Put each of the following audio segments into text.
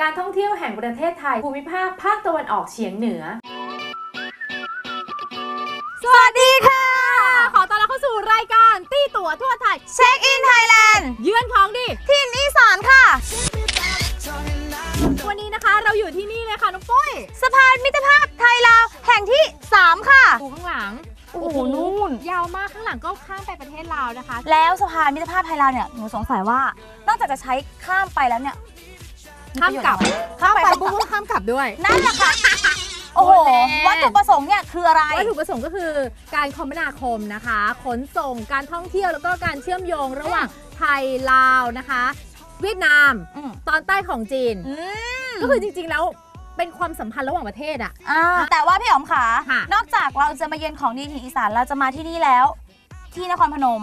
ยการท่องเที่ยวแห่งประเทศไทยภูมิภาคภาคตะวันออกเฉียงเหนือ สวัสดีค่ะ ขอต้อนรับเข้าสู่รายการตี้ตั๋วทั่วไทย เช็คอินไทยแลนด์เยือนของดีทินอีสานค่ะ วันนี้นะคะเราอยู่ที่นี่เลยค่ะน้องปุ้ยสะพานมิตรภาพไทยลาวแห่งที่ 3 ค่ะ ดูข้างหลังโอ้โหนู่น ยาวมากข้างหลังก็ข้ามไปประเทศลาวนะคะ แล้วสะพานมิตรภาพไทยลาวเนี่ยหนูสงสัยว่านอกจากจะใช้ข้ามไปแล้วเนี่ย ข้ามกลับข้ามไปไปข้ามปุ๊บกลับก็ข้ามกลับด้วย นั่นแหละค่ะ โอ้โหโอ้แน่วัตถุประสงค์เนี่ยคืออะไร วัตถุประสงค์ก็คือการคมนาคมนะคะ ขนส่ง การท่องเที่ยวแล้วก็การเชื่อมโยงระหว่างไทยลาวนะคะ เวียดนามอืมตอนใต้ของจีนอืมก็คือจริง ๆ แล้วเป็นความสัมพันธ์ระหว่างประเทศอะอ่าแต่ว่าพี่อ๋อมขาค่ะนอกจากเราจะมาเยือนของดีถิ่นอีสานเราจะมาที่นี่แล้ว ที่นครพนม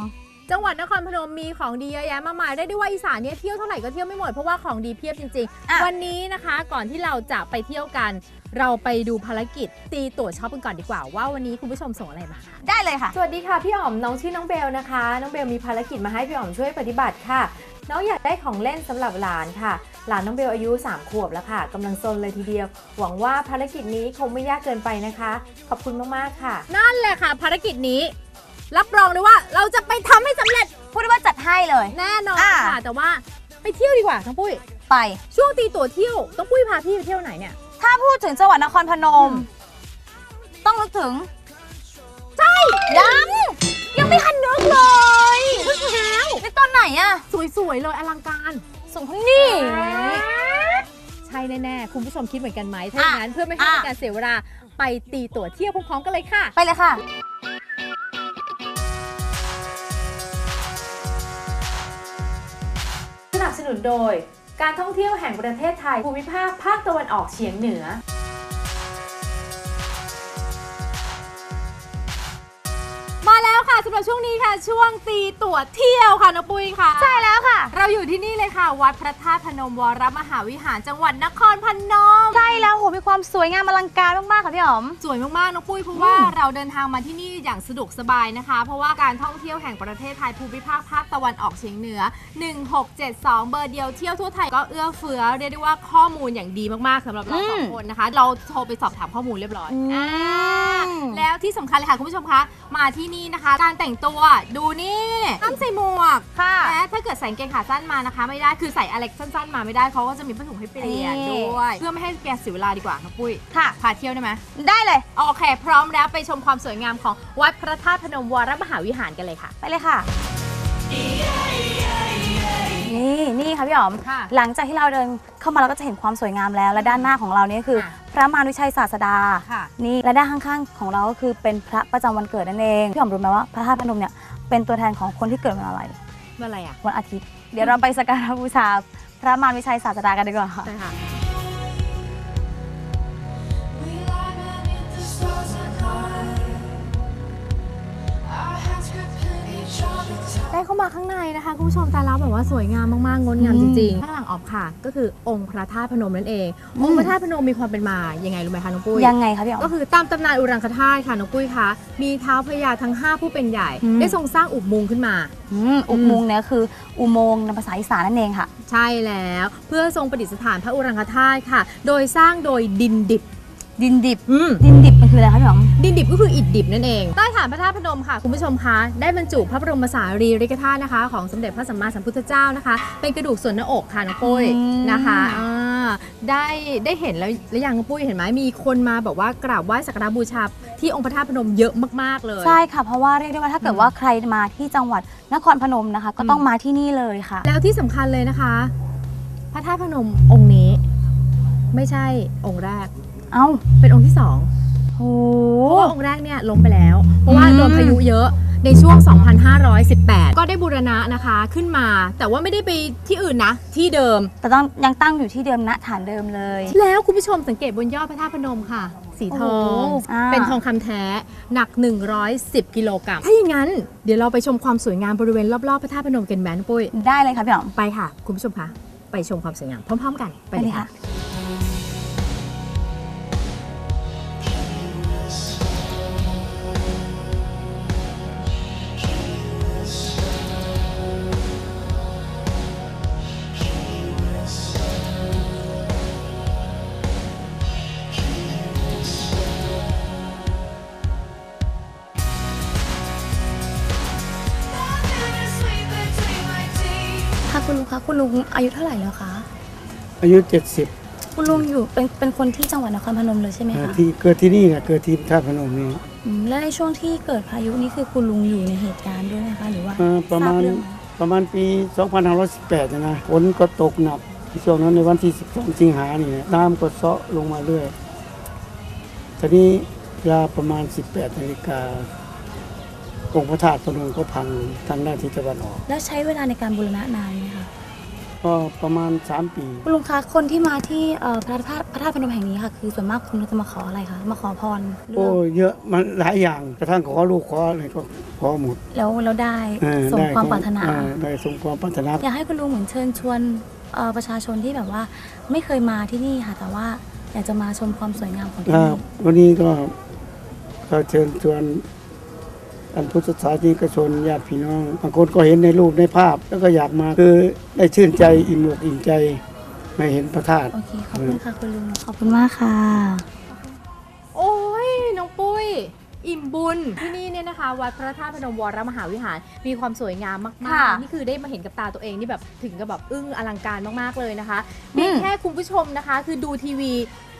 จังหวัดนครพนมมีของดีเยอะแยะมากมายได้ได้ว่าอีสานเนี่ยเที่ยวเท่าไหร่ก็เที่ยวไม่หมดเพราะว่าของดีเพียบจริง อะ ๆ วันนี้นะคะก่อนที่เราจะไปเที่ยวกัน เราไปดูภารกิจตีตั๋วช็อปกันก่อนดีกว่าว่าวันนี้คุณผู้ชมส่งอะไรมาคะได้เลยค่ะ สวัสดีค่ะพี่อ๋อมน้องชื่อน้องเบลนะคะ น้องเบลมีภารกิจมาให้พี่อ๋อมช่วยปฏิบัติค่ะ น้องอยากได้ของเล่นสำหรับหลานค่ะ หลานน้องเบลอายุ 3 ขวบแล้วค่ะกำลังซนเลยทีเดียว หวังว่าภารกิจนี้คงไม่ยากเกินไปนะคะ ขอบคุณมาก ๆ ค่ะ นั่นแหละค่ะ ภารกิจนี้ รับรองเลยว่าเราจะไปทำให้สำเร็จพูดได้ว่าจัดให้เลย แน่นอนอะค่ะ แต่ว่าไปเที่ยวดีกว่าทั้งปุ้ย ไป ช่วงตีตั๋วเที่ยวต้องปุ้ยพาพี่ไปเที่ยวไหนเนี่ย ถ้าพูดถึงจังหวัดนครพนมอืมต้องนึกถึง ใช่ ยัง ยังไม่ทันนึกเลยนึกแล้วในตอนไหนอะสวยๆเลยอลังการ ส่งทั้งนี่ ใช่แน่ๆ คุณผู้ชมคิดเหมือนกันไหมถ้าอย่างนั้นเพื่อไม่ให้เป็นอะการเสียเวลาไปตีตั๋วเที่ยวพร้อมๆกันเลยค่ะ ไปเลยค่ะ นุนโดย การท่องเที่ยวแห่งประเทศไทยภูมิภาคภาคตะวันออกเฉียงเหนือ สำหรับช่วงนี้ค่ะ ช่วงตีตั๋วเที่ยวค่ะน้องปุ้ยค่ะ ใช่แล้วค่ะ เราอยู่ที่นี่เลยค่ะ วัดพระธาตุพนมวรมหาวิหารจังหวัดนครพนม ใช่แล้วโหมีความสวยงามอลังการมากๆค่ะพี่อ๋อม สวยมากๆน้องปุ้ยเพราะว่าเราเดินทางมาที่นี่อย่างสะดวกสบายนะคะ เพราะว่าการท่องเที่ยวแห่งประเทศไทยภูมิภาคภาคตะวันออกเฉียงเหนือ 1672 เบอร์เดียวเที่ยวทั่วไทยก็เอื้อเฟื้อเรียกได้ว่าข้อมูลอย่างดีมากๆสำหรับเราสองอืมคนนะคะ เราโทรไปสอบถามข้อมูลเรียบร้อยอืมอ่าแล้วที่สำคัญเลยค่ะคุณผู้ชมคะมาที่นี่นะคะการแต่งตัวดูนี่ห้ามใส่หมวกค่ะ และถ้าเกิดใส่กางเกงขาสั้นมานะคะ ไม่ได้คือใส่อะไรสั้นๆมาไม่ได้เขาก็จะมีผ้าถุงให้เปลี่ยนนี่ ด้วยเพื่อไม่ให้แกเสียเวลาดีกว่าค่ะปุ้ยค่ะ พาเที่ยวได้ไหมได้เลย โอเค พร้อมแล้วไปชมความสวยงามของวัดพระธาตุพนมวรมหาวิหารกันเลยค่ะ ไปเลยค่ะ นี่นี่ค่ะพี่อ๋อม ค่ะหลังจากที่เราเดินเข้ามาเราก็จะเห็นความสวยงามแล้ว และด้านหน้าของเราเนี่ยคือ ค่ะ พระมารวิชัยศาสดา ค่ะ นี่และด้านข้างๆของเราก็คือเป็นพระประจำวันเกิดนั่นเองพี่หอมรู้ไหมว่าพระธาตุพนมเนี่ยเป็นตัวแทนของคนที่เกิดวันอะไร เมื่อไรอะวันอาทิตย์ เดี๋ยวเราไปสักการะบูชาพระมารวิชัยศาสดากันดีกว่าค่ะ ใช่ค่ะ ได้เข้ามาข้างในนะคะคุณผู้ชมตาแล้วแบบว่าสวยงามมากๆงดงามอืจมริงๆข้างหลังออกค่ะ ก็คือองค์พระธาตุพนมนั่นเององค์พระธาตุพนมมีความเป็นมายังไงรู้ไหมคะน้องปุ้ยยังไงคะพี่หอมก็คือตามตำนานอุรังคธาตุค่ะน้องปุ้ยคะมีเท้าพระยาทั้ง 5 ผู้เป็นใหญ่อืมได้ทรงสร้างอุโมงค์ขึ้นมาอืมอุโมงค์เนี่ยคืออุโมงค์ในภาษาอีสานนั่นเองค่ะ ใช่แล้วเพื่อทรงประดิษฐานพระอุรังคธาตุค่ะ โดยสร้างโดยดินดิบดินดิบอืมดินดิบ มันคืออะไรคะพี่หอม ดินดิบก็คืออิฐดิบนั่นเอง ใต้ฐานพระธาตุพนมค่ะ คุณผู้ชมคะได้บรรจุพระบรมสารีริกธาตุนะคะ ของสมเด็จพระสัมมาสัมพุทธเจ้านะคะ เป็นกระดูกส่วนหน้าอกค่ะน้องปุ้ยอืม นะคะอ่าได้ได้เห็นแล้วแล้วยังน้องปุ้ยเห็นไหมมีคนมาแบบว่ากราบไหว้สักการะบูชาที่องค์พระธาตุพนมเยอะมากๆเลย ใช่ค่ะ เพราะว่าเรียกได้ว่าถ้าเกิดอืมว่าใครมาที่จังหวัดนครพนมนะคะ ก็อืมต้องมาที่นี่เลยค่ะ แล้วที่สำคัญเลยนะคะ พระธาตุพนมองค์นี้ ไม่ใช่องค์แรก เอ้าเป็นองค์ที่สอง โหเพราะว่าองค์แรกเนี่ยล้มไปแล้ว เพราะว่าอืมโดนพายุเยอะในช่วง 2518 ก็ได้บูรณะนะคะขึ้นมา แต่ว่าไม่ได้ไปที่อื่นนะ ที่เดิม แต่ต้องยังตั้งอยู่ที่เดิมณฐานเดิมเลย แล้วคุณผู้ชมสังเกตบนยอดพระธาตุพนมค่ะ สีทองโอ้โหอ่าเป็นทองคำแท้ หนัก 110 กิโลกรัม ถ้าอย่างนั้น เดี๋ยวเราไปชมความสวยงามบริเวณรอบๆพระธาตุพนมกันแมนองปุ้ย ได้เลยค่ะพี่หอมไปค่ะ คุณผู้ชมคะ ไปชมความสวยงามพร้อม ๆ กัน ไปไปเลเลยยค่ะค่ะ ลุงอายุเท่าไหร่แล้วคะอายุ70คุณลุงอยู่เป็นเป็นคนที่จังหวัดนครพนมเลยใช่ไหมเอ่อคะที่เกิดที่นี่นะเกิดที่ท่าตุพนมนี่อืมและในช่วงที่เกิดพายุนี่คือคุณลุงอยู่ในเหตุการณ์ด้วยไหมคะหรือว่าเอ่อประมาณทบเองไหประมาณปี 2518นะนะฝนก็ตกหนักช่วงนั้นในวันที่ 12 สิงหานี่นะน้ำก็เซาะลงมาเรื่อยทีนี้เวลาประมาณ 18นาฬิกาองค์พระธาตุพนมก็พังทางด้านทิศตะวันออก แล้วใช้เวลาในการบูรณะนานไหมคะ ก็ประมาณ 3 ปี คุณลุงคะคนที่มาที่เอ่อพระธาตุพระธาตุพนมแห่งนี้ค่ะ คือส่วนมากคุณจะมาขออะไรคะมาขอพรเรื่โอ้องเยอะมันหลายอย่างกระทั่งขอลูกขออะไรก็ขอหมดแล้วเราได้เออสมได้ความขอปรารถนา เออได้สมความปรารถนา อยากให้คุณลุงเหมือนเชิญชวนเอ่อประชาชนที่แบบว่า ไม่เคยมาที่นี่ค่ะ แต่ว่าอยากจะมาชมความสวยงามของที่ครันี่บวันนี้ก็ก็เชิญชวน ท่านพุทธศาสนิกชนญาติพี่น้องบางคนก็เห็นในรูปในภาพ แล้วก็อยากมาคือได้ชื่นใจอิ่มอกอิ่มใจไม่เห็นพระธาตุโอเค ขอบคุณค่ะคุณลุง ขอบคุณมากค่ะ โอ้ย น้องปุ้ย อิ่มบุญที่นี่เนี่ยนะคะ วัดพระธาตุพนมวรมหาวิหาร มีความสวยงามมาก ค่ะๆ นี่คือได้มาเห็นกับตาตัวเองนี่แบบถึงกับแบบอึ้งอลังการมากๆเลยนะคะอืมเพียงแค่คุณผู้ชมนะคะ คือดูทีวี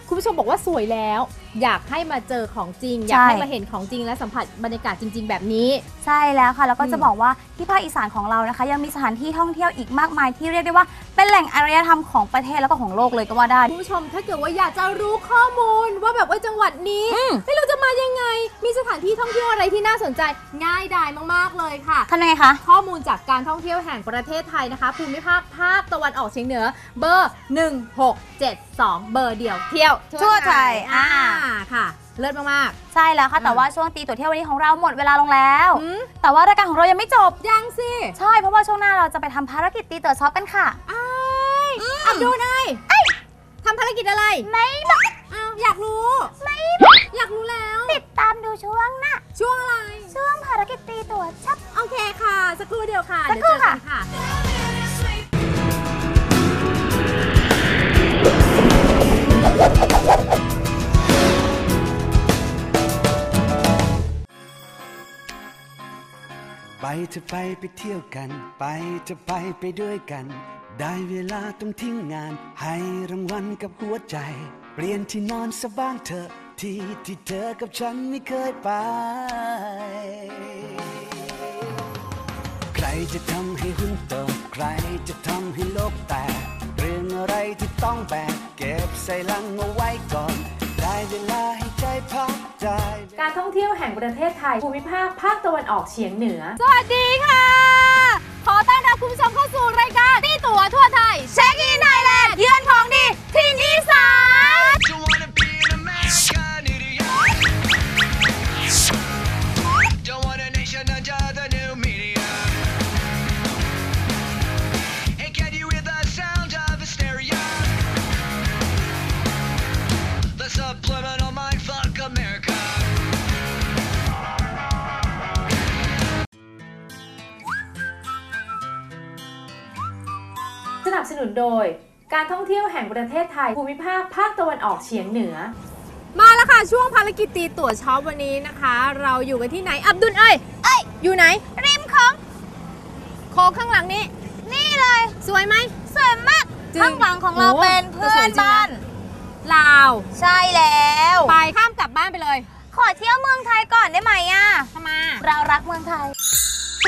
คุณผู้ชมบอกว่าสวยแล้ว อยากให้มาเจอของจริง อยากให้มาเห็นของจริงและสัมผัสบรรยากาศจริง ๆ แบบนี้ ใช่แล้วค่ะ แล้วก็อืมจะบอกว่าที่ภาคอีสานของเรานะคะ ยังมีสถานที่ท่องเที่ยวอีกมากมายที่เรียกได้ว่า เป็นแหล่งอารยธรรมของประเทศแล้วก็ของโลกเลยก็ว่าได้คุณผู้ชมถ้าเกิดว่าอยากจะรู้ข้อมูลว่าแบบว่าจังหวัดนี้อืมไม่รู้จะมายังไง มีสถานที่ท่องเที่ยวอะไรที่น่าสนใจง่ายดายมากๆเลยค่ะทำยังไงคะข้อมูลจากการท่องเที่ยวแห่งประเทศไทยนะคะภูมิภาคภาคตะวันออกเฉียงเหนือ เบอร์ 1672 เบอร์เดียวเที่ยวทั่วไทยอ่าค่ะ เลิศมากใช่แล้วค่ะอืมแต่ว่าช่วงตีตัวเที่ยววันนี้ของเราหมดเวลาลงแล้วๆหืมแต่ว่ารายการของเรายังไม่จบ ยังสิ ใช่ เพราะว่าช่วงหน้าเราจะไปทำภารกิจตีตัวช็อปกันค่ะอ้ายอับดูนายทำภารกิจอะไร ไม่บอกอ้าวอยากรู้ ไม่บอกอยากรู้แล้ว ติดตามดูช่วงหน้า ช่วงอะไร ช่วงภารกิจตีตัวช็อป โอเคค่ะ สักครู่เดียวค่ะ สักครู่เดี๋ยวเจอกันค่ะค่ะ ไปเธอไปไปเที่ยวกัน ไปเธอไปไปด้วยกัน ได้เวลาต้องทิ้งงาน ให้รางวัลกับหัวใจ เปลี่ยนที่นอนสกบ้างเถอะที่ที่เธอกับฉันไม่เคยไป ใครจะทำให้หุ้นโตใครจะทำให้โลกแตก รื่องอะไรที่ต้องแบกเก็บใส่ลังเอาไว้ก่อน ได้เวลาให้ใจพักใจการท่องเที่ยวแห่งประเทศไทยภูมิภาคภาคตะวันออกเฉียงเหนือ สวัสดีค่ะ ขอต้อนรับคุณผู้ชมเข้าสู่รายการตีตั๋วทั่วไทย เช็คอินไทยแลนด์เยือนของดีที่นี่ส สนับสนุนโดย การท่องเที่ยวแห่งประเทศไทย ภูมิภาคภาคตะวันออกเฉียงเหนือ มาแล้วค่ะ ช่วงภารกิจตีตั๋วช็อปวันนี้นะคะ เราอยู่กันที่ไหน อับดุลเอ้ยเอ้ยอยู่ไหน ริมของโค้งข้างหลังนี้ นี่เลย สวยไหม สวยมาก จริงข้างหลังของเราโอ้เป็นเพื่แต่สอวยนจริงนะ บ้าน ลาวใช่แล้ว ไปข้ามกลับบ้านไปเลยขอเที่ยวเมืองไทยก่อนได้ไหมอะ ทำไมเรารักเมืองไทย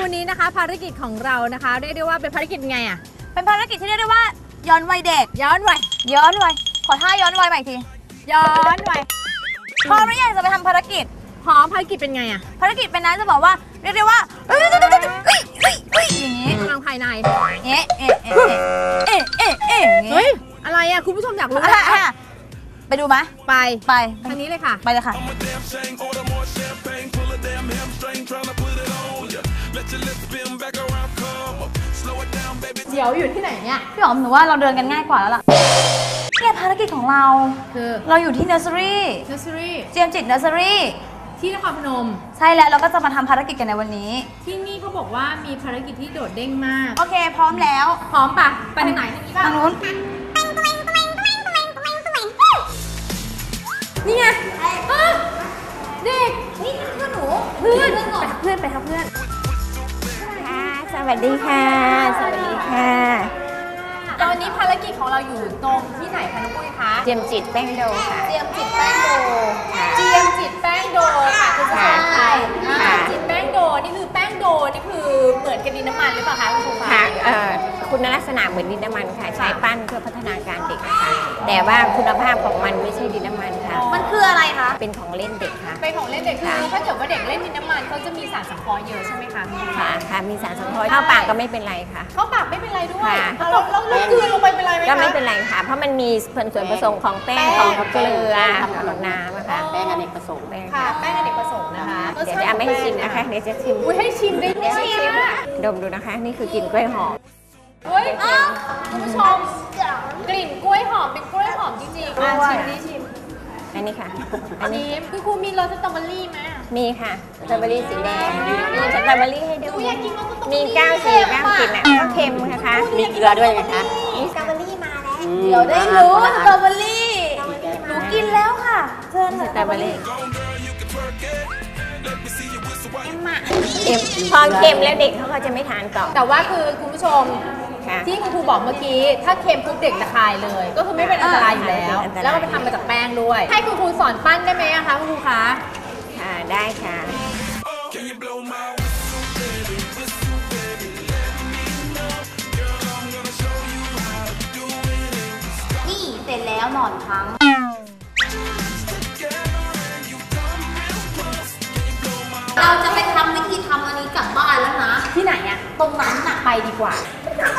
วันนี้นะคะ ภารกิจของเรานะคะเรียกได้ว่าเป็นภารกิจไงอะ เป็นภารกิจที่เรียกได้ว่า ย้อนวัยเด็ก ย้อนวัยย้อนวัยขอท่าย้อนวัยใหม่อีกที ย้อนวัยพร้อมหรือยังจะไปทำภารกิจ พร้อมภารกิจเป็นไงอะภารกิจเป็นนั้นจะบอกว่าเรียกได้ว่าเอ้ยเอ้ยเอ้ยเอ้ยเอ้ยเอ้ยอย่างนี้กำลังภายใน เอ๊ะเอ๊ะเอ๊ะเอ๊ะเอ๊ะเอ๊ะอย่างเฮ้นี้ย อะไรอะคุณผู้ชมอยากรู้อะอะไปดูไหมไปไปทางนี้เลยค่ะ ไปเลยค่ะ เดี๋ยวอยู่ที่ไหนเนี่ยพี่หอมหนูว่าเราเดินกันง่ายกว่าแล้วล่ะเนี่ยภารกิจของเราคือเราอยู่ที่เนอร์เซอรี่ nursery เจียมจิตเนอร์เซอรี่ที่นครพนม ใช่แล้วเราก็จะมาทำภารกิจกันในวันนี้ ที่นี่เขาบอกว่ามีภารกิจที่โดดเด้งมาก โอเค พร้อมแล้ว พร้อมปะไปทางไหนทางนี้ป่ะทางนู้นนี่ไงเอ้อเด็กนี่เพื่อนหนูเพื่อนเพื่อนไปครับเพื่อนส วัสดีค่ะ สวัสดีค่ะ นี้ของเราอยู่ตรงที่ไหนคะน้องปุ้ยคะ เจียมจิตแป้งโดค่ะเจียมจิตแป้งโดค่ะเจียมจิตแป้งโดค่ะคุณผู้ชมค่ะค่ะค่ะเจียมจิตแป้งโดนี่คือแป้งโดนี่คือเหมือนกับดินน้ำมันหรือเปล่าคะคุณผู้ชมค่ะเอ่อคุณลักษณะเหมือนดินน้ำมันค่ะ ใช้ปั้นเพื่อพัฒนาการเด็กค่ะแต่ว่าคุณภาพของมันไม่ใช่ดินน้ำมันค่ะมันคืออะไรคะ เป็นของเล่นเด็กค่ะ เป็นของเล่นเด็กคือค่ะถ้าเกิดว่าเด็กเล่นดินน้ำมันเขาจะมีสารสังเคราะห์เยอะใช่ไหมคะ ค่ะ ค่ะ มีสารสังเคราะห์เข้าปากก็ไม่เป็นไรค่ะ เข้าปากไม่เป็นไรด้วยค่ะแล้วแล้วแล้วกลืนลงไปเป็นไรไหมคะก็ไม่เป็นไรค่ะ เพราะมันมีส่วนผสมของแป้งของเกลือของน้ำอะค่ะแป้งอเนกประสงค์ ค่ะ แป้งอเนกประสงค์นะคะเดี๋ยวจะไม่ให้ชิมนะคะ เดี๋ยวจะชิมอุ้ยให้ชิมได้ด้วยอะดมดูนะคะ นี่คือกลิ่นกล้วยหอม เฮ้ยอ้าวคุณผู้ชมกลิ่นกล้วยหอมเป็นกล้วยหอมจริงๆอะชิมดิชิม อันนี้ค่ะ อันนี้คือครูมีรสสตรอเบอรี่ไหมอะ มีค่ะสตรอเบอรี่สีแดง มีสตรอเบอรี่ให้ดู หนูอยากกินรสสตรอเบอรี่มีเก้าสีเก้ากลิ่นอะก็เค็มนะคะมีเกลือด้วยไงคะ มีสตรอเบอรี่มาแล้วเดี๋ยวได้รู้สตรอเบอรี่ หนูกินแล้วค่ะ เชิญสค่ะตรอเบอรี่เค็มพอเค็มแล้วเด็กเขาก็จะไม่ทานต่อ แต่ว่าคือคุณผู้ชม ค่ะ ที่คุณครูบอกเมื่อกี้ ถ้าเค็มปุ๊บเด็กจะคายเลย ก็คือไม่เป็นอันตรายอยู่แล้ว ไม่เป็นอันตราย แล้วก็ไปทำมาจากแป้งด้วย ให้คุณครูสอนปั้นได้ไหมอะคะคุณครูคะ ค่ะได้ค่ะนี่เสร็จแล้วหนอนพังเราจะไปทำวิธีทำอันนี้กลับบ้านแล้วนะ ที่ไหนอะตรงนั้นน่ะไปดีกว่านี่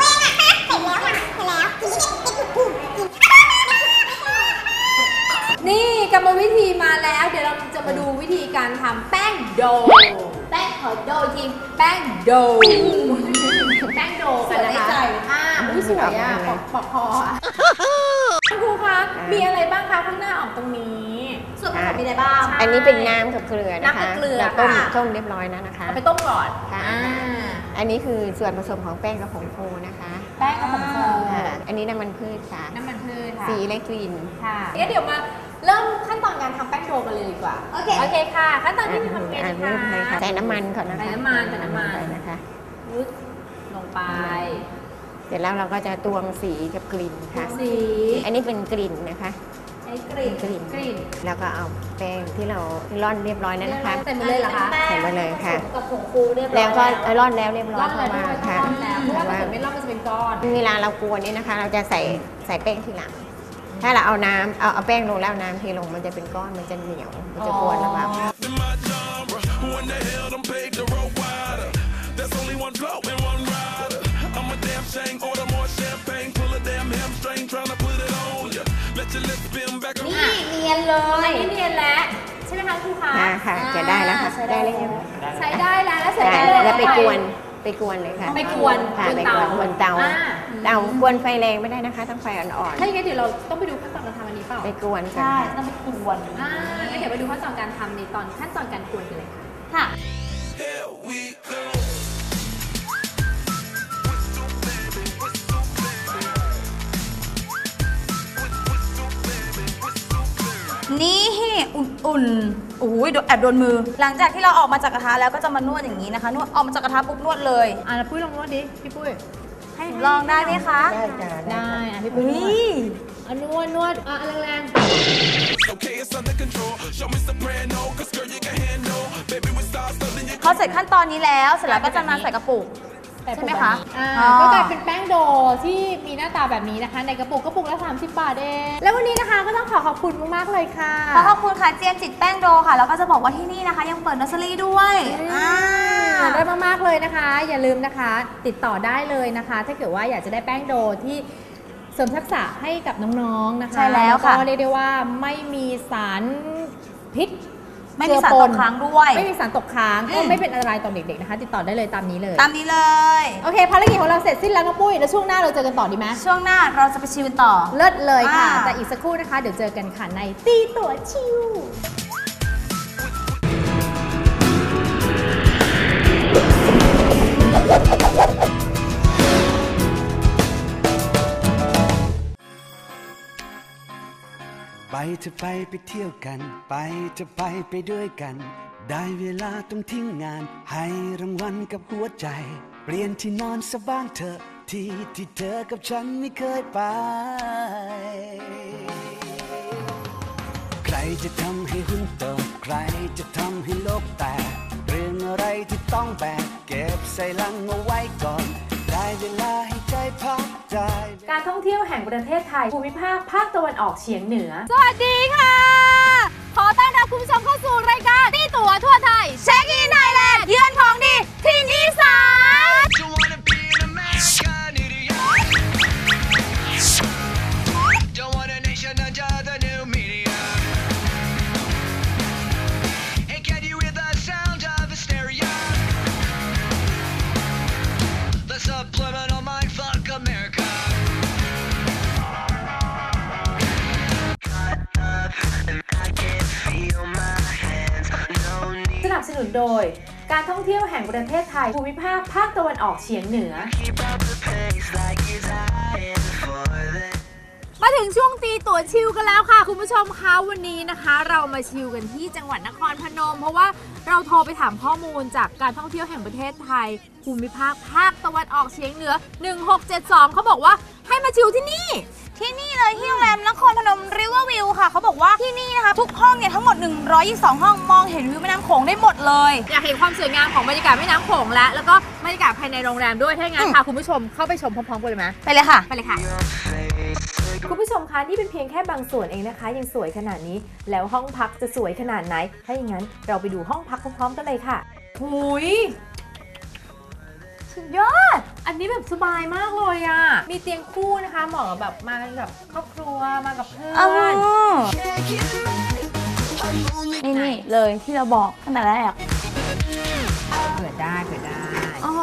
กรรมวิธีมาแล้ว เดี๋ยวเราจะมาดูวิธีการทำแป้งโด แป้งขอโดยจริงแป้งโด แป้งโดกันนะคะสวยได้ใจ อ่าอุ้ยสวยอะปอกปอกคออะคุณครูคะ มีอะไรบ้างคะข้างหน้าออกตรงนี้ส่วนผสมมีอะไรบ้าง อันนี้เป็นน้ำกับเกลือนะคะน้ำกับเกลือเราต้มค่ะ ต้มเรียบร้อยแล้วนะคะ เอาไปต้มก่อนค่ะ อ่าอันนี้คือส่วนผสมของแป้งกับผงฟูนะคะแป้งกับผงฟูค่ะอันนี้น้ำมันพืชค่ะ น้ำมันพืชค่ะ สีและกลิ่น ค่ะงั้นเดี๋ยวมา เริ่มขั้นตอนการทำแป้งโดกันเลยดีกว่า โอเค โอเคค่ะ ขั้นตอนที่หนึ่งทำไงอ่าดีเริ่มเลยคะค่ะใส่น้ำมันก่อนนะคะใส่น้ำมันใส่น้ำมันใส่นะคะลึกลงไปเสร็จแล้วเราก็จะตวงสีกับกลิ่นค่ะ สีอันนี้เป็นกลิ่นนะคะไอ้กลิ่นกลิ่น กลิ่นแล้วก็เอาแป้งที่เราร่อนเรียบร้อยแล้วนะคะ ใส่มาเลยเหรอคะใส่มาเลยค่ะกับผงฟูเรียบร้อยแล้วก็ร่อนแล้วเรียบร้อร่ยอนแล้วด้วยค่ะร่อนแล้วเพราะว่าถ้าแต่เกิดไม่ร่อนมันจะเป็นก้อน เวลาเรากวนนี่นะคะ เราจะใส่ใส่แป้งทีหลัง ถ้าเราเอาน้ำเอาเอาแป้งลงแล้วเอาน้ำเทลงมันจะเป็นก้อนมันจะเหนียว มันจะกวนลำบาก Who in the hell done paved the road wider? There's only one blow and one rider. I'm a damn shame, order more champagne, pull a damn hamstring, tryna put it on ya. Let your lips spin back around. นี่เนียนเลอัยนนี้เนียนแล้วใช่ไหมคะครูคะอ่าค่ะจะได้แล้วค่ะใช้ได้ได้เลยใช้ได้แล้วแล้วเสร็จได้แล้วแล้วไปกวนไปกวนเลยค่ะไปกวนค่ะบนไปเตากวนบนเตาอ่า เตากวนไฟแรงไม่ได้นะคะ ต้องไฟอ่อนถ้าอย่างนั้นเดี๋ยวเราต้องไปดูขั้นตอนการทำอันนี้เปล่าๆ ไปกวนกันใช่ค่ะต้องไปกวนอ่างั้นเดี๋ยวไปดูขั้นตอนการทำในตอนขั้นตอนการกวนกันเลยค่ะ ค่ะ Here we go. นี่อุ่นๆโอ้ยโดนแอบโดนมือ หลังจากที่เราออกมาจากกระทะแล้วก็จะมานวดอย่างนี้นะคะ นวดออกมาจากกระทะปุ๊บนวดเลย อ่าแล้วปุ้ยลองนวดดิ พี่ปุ้ยให้ ลองได้ไหมคะได้จ้ะได้ได้ค่ะอะพี่ปุ้ยเฮ้นวดยอะนวดนวดอะแรง Okay, it's under control. Show me soprano, cause girl, you can handle. Baby, we start something you พอเสร็จขั้นตอนนี้แล้ว เสร็จแล้วก็จะมาใส่กระปุกๆแต่ ใช่ไหมคะอ่าอ๋อ ก็กลายเป็นแป้งโดที่มีหน้าตาแบบนี้นะคะ ในกระปุกกระปุกละ 30 บาทเอง แล้ววันนี้นะคะก็ต้องขอขอบคุณมากๆเลยค่ะ ขอขอบคุณค่ะเจียมจิตแป้งโดค่ะ แล้วก็จะบอกว่าที่นี่นะคะ ยังเปิดนัสเซอรี่ด้วยอ่าอ่า ได้มากๆเลยนะคะ อย่าลืมนะคะ ติดต่อได้เลยนะคะ ถ้าเกิดว่าอยากจะได้แป้งโดที่เสริมทักษะให้กับน้องๆนะคะใช่แล้วค่ะ ก็เรียกได้ว่าไม่มีสารพิษ ไม่มีสารตกค้างด้วย ไม่มีสารตกค้างอืก็มไม่เป็นอันตรายต่อเด็กๆนะคะ ติดต่อได้เลยตามนี้เลยตามนี้เลย โอเคภารกิจของเราเสร็จสิ้นแล้วน้องปุ้ยแล้วช่วงหน้าเราเจอกันต่อดีไหมช่วงหน้าเราจะไปชิมกันต่อ เลิศเลยค่ะ อ่า แต่อีกสักครู่นะคะ เดี๋ยวเจอกันค่ะในตีตัวชิว ไปเธอะไปไปเที่ยวกัน ไปเธอะไปไปด้วยกัน ได้เวลาต้องทิ้งงาน ให้รางวัลกับหัวใจ เปลี่ยนที่นอนสบ้างเถอะที่ที่เธอกับฉันไม่เคยไป ใครจะทำให้หุ้นตใครจะทำให้โลกแตกเรื่องอะไรที่ต้องแบกเก็บใส่ลังเอาไว้ก่อน ได้เวลาให้ใจพักใจการท่องเที่ยวแห่งประเทศไทยภูมิภาคภาคตะวันออกเฉียงเหนือ สวัสดีค่ะ ขอต้อนรับคุณผู้ชมเข้าสู่รายการตีตั๋วทั่วไทย เช็คอินไทย นุนโดย การท่องเที่ยวแห่งประเทศไทยภูมิภาคภาคตะวันออกเฉียงเหนือ มาถึงช่วงตีตั๋วชิลกันแล้วค่ะ คุณผู้ชมคะวันนี้นะคะ เรามาชิลกันที่จังหวัดนครพนม เพราะว่าเราโทรไปถามข้อมูลจากการท่องเที่ยวแห่งประเทศไทย ภูมิภาคภาคตะวันออกเฉียงเหนือ 1672 เขาบอกว่าให้มาชิลที่นี่ ที่นี่เลยที่โรงแรมนครพนมริเวอร์วิวค่ะ เขาบอกว่าที่นี่นะคะทุกห้องเนี่ยทั้งหมด 122 ห้องมองเห็นวิวแม่น้ำโขงได้หมดเลย อยากเห็นความสวยงามของบรรยากาศแม่น้ำโขงและแล้วก็บรรยากาศภายในโรงแรมด้วยถ้าอย่างนั้นพาคุณผู้ชมเข้าไปชมพร้อมๆกันเลยไหมไปเลยค่ะ ไปเลยค่ะ คุณผู้ชมคะนี่เป็นเพียงแค่บางส่วนเองนะคะ ยังสวยขนาดนี้ แล้วห้องพักจะสวยขนาดไหน ถ้าอย่างนั้นเราไปดูห้องพักพร้อมๆกันเลยค่ะ หุย สุดยอด อันนี้แบบสบายมากเลยอะ่ะ มีเตียงคู่นะคะเหมาะกับแบบมากันกับครอบครัวมากับเพื่อนอ้าวนี่นี่เลยที่เราบอกตั้งแต่แรกเปิดได้เปิดได้ อ๋อ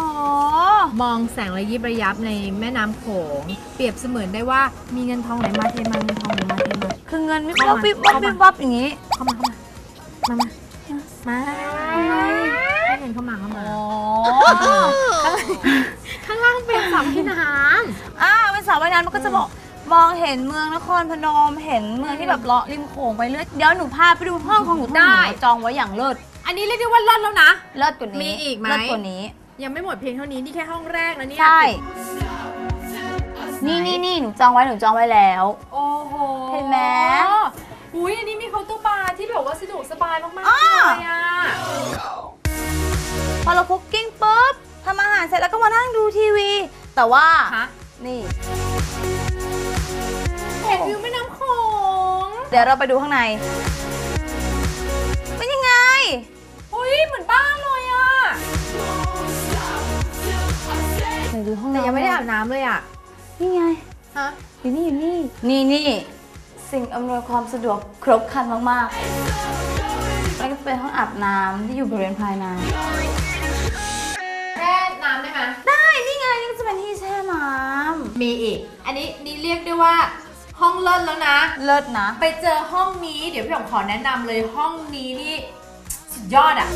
มองแสงระยิบระยับในแม่น้ำโขง เปรียบเสมือนได้ว่ามีเงินทองไหลมาเทมาเงินทองไหลมาเทมาคือเงินวิบเข้าวับมาวิบวับเข้ามาวิบวับอย่างนี้ เข้ามาเข้ามา มา มา มาให้เงินเข้ามาเข้ามา ข้างล่างเป็นสระพี่น้อ่าเป็นสาวว่ายน้ำมันก็จะบอกมองเห็นเมืองนครพนมเห็นเมืองที่แบบเลาะริมโขงไปเรื่อยเดี๋ยวหนูพาไปดูห้องของหนูได้จองไว้อย่างเลิศำอันนี้เรียกได้ว่าเลิศแล้วนะ เลิศกว่านี้มีอีกไหม เลิศกว่านี้ ยังไม่หมดเพียงเท่านี้นี่แค่ห้องแรกนะเนี่ยใช่ นี่นี่นี่หนูจองไว้หนูจองไว้แล้ว โอ้โหเห็นไหม อุ้ยอันนี้มีเคาน์เตอร์บาร์ที่แบบว่าสะดวกสบายมากๆอ่าเลยอะพอเราคุกกิ้งปุ๊บ ทำอาหารเสร็จแล้วก็มานั่งดูทีวี แต่ว่าฮะ นี่เห็นวิวแม่น้ำโขงเดี๋ยวเราไปดูข้างในเป็นยังไงอุ้ยเหมือนบ้านเลยอะไหนดูห้องแต่น้ำยังไม่ได้อาบน้ำเลยอะนี่ไง ฮะอยู่นี่อยู่นี่ นี่นี่สิ่งอำนวยความสะดวกครบครันมากๆแล้วก็เป็นห้องอาบน้ำที่อยู่บริเวณภายในแช่น้ำได้ไห มได้นี่ไงนี่ก็จะเป็นที่แช่น้มีอีก อันนี้นี่เรียกได้ว่าห้องเลิศแล้วนะำเลิศนะ ไปเจอห้องนี้เดี๋ยวพี่หยองขอแนะนำเลยห้องนี้นี่สุดยอดอะ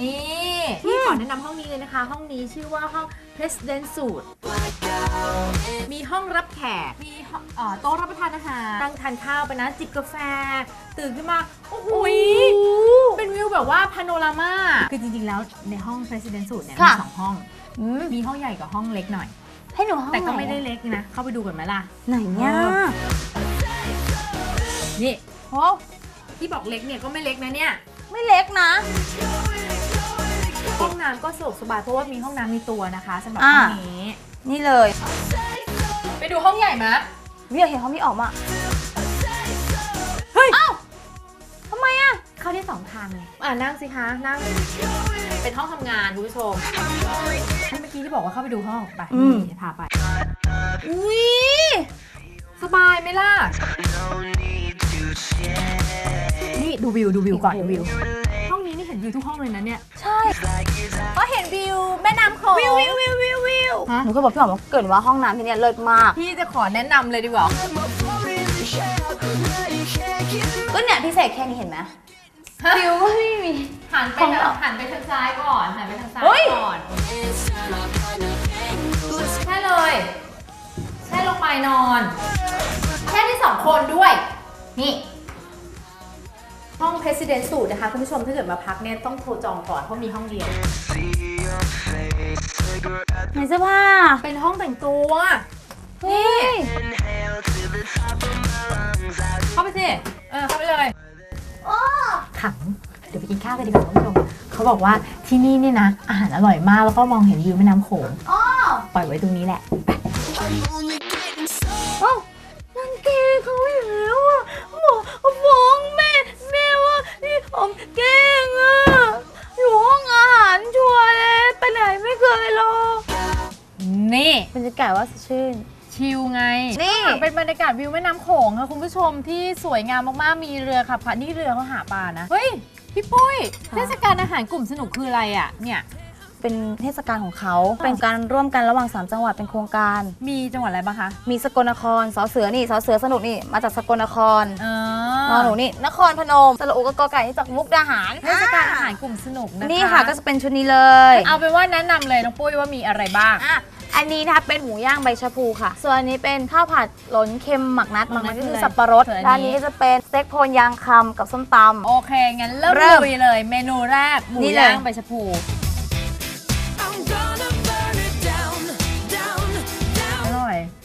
นี่ พี่ขอแนะนำห้องนี้เลยนะคะ ห้องนี้ชื่อว่าห้อง President Suite มีห้องรับแขก มีห้องเอ่อโต๊ะรับประทานอาหารนั่งทานข้าวไปนะจิบกาแฟ ตื่นขึ้นมา โอ้โหยเป็นวิวแบบว่าพาโนรามา คือจริงๆแล้วในห้อง President Suite เนี่ยมีค่ะ สองห้อง อืมมีห้องใหญ่กับห้องเล็กหน่อย ให้หนูห้องแต่ก็หนไม่ได้อะเล็กนะ เข้าไปดูก่อนไหมล่ะ ไหนเนี่ยเออ นี่ โอ้ที่บอกเล็กเนี่ยก็ไม่เล็กนะเนี่ย ไม่เล็กนะ ห้องน้ำก็สะดวกสบายเพราะว่ามีห้องน้ำในตัวนะคะสำหรับอ่าห้องนี้ นี่เลย ไปดูห้องใหญ่ไหมวิอยากเห็นห้องนี้ออกมาเฮ้ยอ้าวทำไมอะเข้าได้สองทางเลย อ่านั่งสิคะ นั่ง เป็นห้องทำงานคุณผู้ชมเมื่อกี้ที่บอกว่าเข้าไปดูห้องไปนี่พาไป อุ้ยสบายไหมล่ะ นี่ดูวิวดูวิวก่อนดูวิวห้องนี้นี่เห็น วิวทุกห้องเลยนะเนี่ย ใช่ก็เห็นวิวแม่น้ำโขงวิววิววิววิววิวฮะหนูเคยบอกพี่หอมว่าเกิดว่าห้องน้ำที่เนี่ยเลิศมาก พี่จะขอแนะนำเลยดีกว่า ก็เนี่ยพี่เสกแค่นี้เห็นไหมวิวก็ไม่มี หันไปของเราหันไปทางซ้ายก่อน หันไปทางซ้ายเฮ้ยก่อนแช่เลยแช่ลงไปนอนแช่ได้สองคนด้วย นี่ห้อง President Suite นะคะคุณผู้ชมถ้าเกิดมาพักเนี่ยต้องโทรจองก่อนเพราะมีห้องเดียวไหนเสื้อผ้าเป็นห้องแต่งตัวเฮ้ยเข้าไปสิเออเข้าไปเลยขังเดี๋ยวไปกินข้าวกันดีกว่าคุณผู้ชมเขาบอกว่าที่นี่เนี่ยนะอาหารอร่อยมากแล้วก็มองเห็นวิวแม่น้ำโขงปล่อยไว้ตรงนี้แหละโอ้นั่นแกเขาอีกแล้ว มแกล้งอะอยู่ห้องอาหารชัวร์เลยไปไหนไม่เคยหรอกนี่บรรยากาศว่าสดชื่น ชิลไงนี่ข้างหลังเป็นบรรยากาศวิวแม่น้ำโขงค่ะคุณผู้ชมที่สวยงามมากๆมีเรือขับผ่านนี่เรือเขาหาปลานะ เฮ้ย พี่ปุ้ยเทศกาลอาหารกลุ่มสนุกคืออะไรอะเนี่ย เป็นเทศกาลของเขา เป็นการร่วมกันระหว่างสามจังหวัดเป็นโครงการ มีจังหวัดอะไรบ้างคะมีสกลนครสอเสือนี่สอเสือสนุกนี่มาจากสกลนครอ๋นออหนูนี่นครพนมสระอุกบกอไก่นี่จากมุกดาหารเทศกาลอาหารกลุ่มสนุกนะคะนี่ค่ะก็จะเป็นชุดนี้เลย เอาเป็นว่าแนะนำเลยน้องปุ้ยว่ามีอะไรบ้างอะอันนี้นะคะเป็นหมูย่างใบชะพูค่ะ ส่วนอันนี้เป็นข้าวผัดหลนเค็มหมักนัดหหมัมักกนันัดดก็คืคือออะไรสับปะรดส่วนอันนี้ด้านนี้ก็จะเป็นสเต็กโพนยางคำกับส้มตำโอเค งั้นเริ่มเริ่มลุยเลย เมนูแรกหมูนี่เลยย่างใบชะพู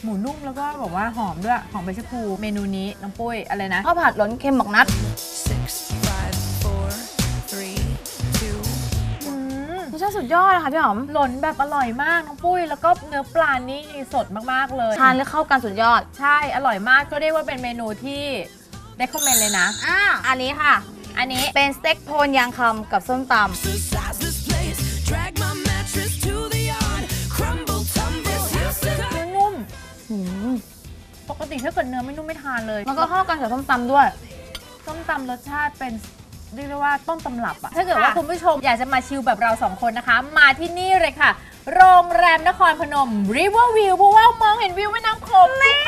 หมูนุ่มแล้วก็แบบว่าหอมด้วยหอมใบชะพูเมนูนี้น้องปุ้ยอะไรนะข้าวผัดหลนเค็มหมักนัด Six, five, four, three, two. อืมรสชาติสุดยอดนะคะพี่หอมหล่นแบบอร่อยมากน้องปุ้ย แล้วก็เนื้อปลานี่สดมากๆเลย ทานแล้วเข้ากันสุดยอด ใช่อร่อยมากก็เรียกว่าเป็นเมนูที่ได้คอมเมนต์เลยนะ อ่าอันนี้ค่ะ อันนี้เป็นสเต็กโพนยางคำกับส้มต Exercise ปกติถ้าเกิดเนื้อไม่นุ่มไม่ทานเลย มันก็เข้ากันกับส้มตำด้วย ส้มตำรสชาติเป็นเรียกได้ว่าต้นตำรับอะถ้าเกิดว่าค่ะคุณผู้ชมอยากจะมาชิลแบบเราสองคนนะคะ มาที่นี่เลยค่ะ โรงแรมนครพนม River View เพราะว่ามองเห็นวิวแม่น้ำโขงนี่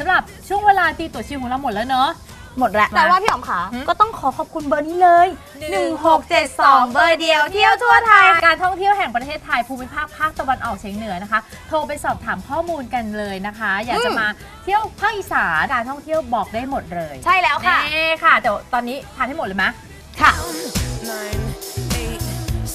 สำหรับช่วงเวลาตีตั๋วชิลของเราหมดแล้วเนอะ หมดแล้วมาแต่ว่าพี่หอมขาหืมก็ต้องขอขอบคุณเบอร์นี้เลย 1672 เบอร์เดียวเที่ยวทั่วไทย การท่องเที่ยวแห่งประเทศไทยภูมิภาคภาคตะวันออกเฉียงเหนือนะคะ โทรไปสอบถามข้อมูลกันเลยนะคะ อยากจะอืมมาเที่ยวภาคอีสานการท่องเที่ยวบอกได้หมดเลยใช่แล้วค่ะนี่ค่ะแต่ตอนนี้ทานให้หมดเลยไหมค่ะ Nine, eight,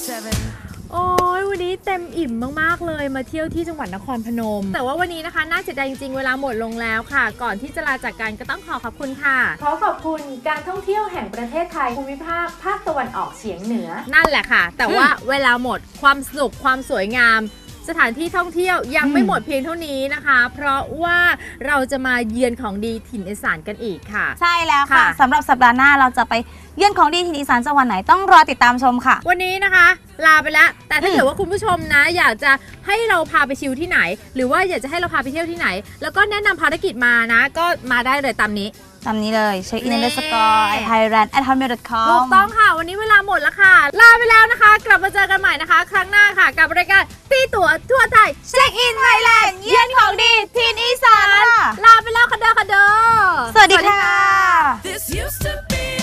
seven. โอ้ยวันนี้เต็มอิ่มมากๆเลยมาเที่ยวที่จังหวัดนครพนม แต่ว่าวันนี้นะคะน่าเสียดายจริงๆ เวลาหมดลงแล้วค่ะ ก่อนที่จะลาจากกันก็ต้องขอขอบคุณค่ะ ขอขอบคุณการท่องเที่ยวแห่งประเทศไทยภูมิภาคภาคตะวันออกเฉียงเหนือ นั่นแหละค่ะ แต่ว่าเวลาหมดความสนุกความสวยงาม สถานที่ท่องเที่ยวยังไม่หมดเพียงเท่านี้นะคะ เพราะว่าเราจะมาเยือนของดีถิ่นอีสานกันอีกค่ะ ใช่แล้วค่ะค่ะสำหรับสัปดาห์หน้าเราจะไปเยี่ยนของดีถิ่นอีสานจังหวัดไหนต้องรอติดตามชมค่ะ วันนี้นะคะ ลาไปแล้ว แต่ถ้าเกิดว่าคุณผู้ชมนะ อยากจะให้เราพาไปชิลที่ไหน หรือว่าอยากจะให้เราพาไปเที่ยวที่ไหน แล้วก็แนะนำภารกิจมานะ ก็มาได้เลยตามนี้ ตามนี้เลยเช็คอินเดอร์สกอร์นี่ไทยแลนด์ at hotmail.com ถูกต้องค่ะ วันนี้เวลาหมดแล้วค่ะ ลาไปแล้วนะคะ กลับมาเจอกันใหม่นะคะ ครั้งหน้าค่ะ กับรายการตีตั๋วทั่วไทยเช็คอินไทยแลนด์เยี่ยนของดีถิ่นอีสานลาไปแล้วค่ะเด้อค่ะเด้อสวัสดีค่ะ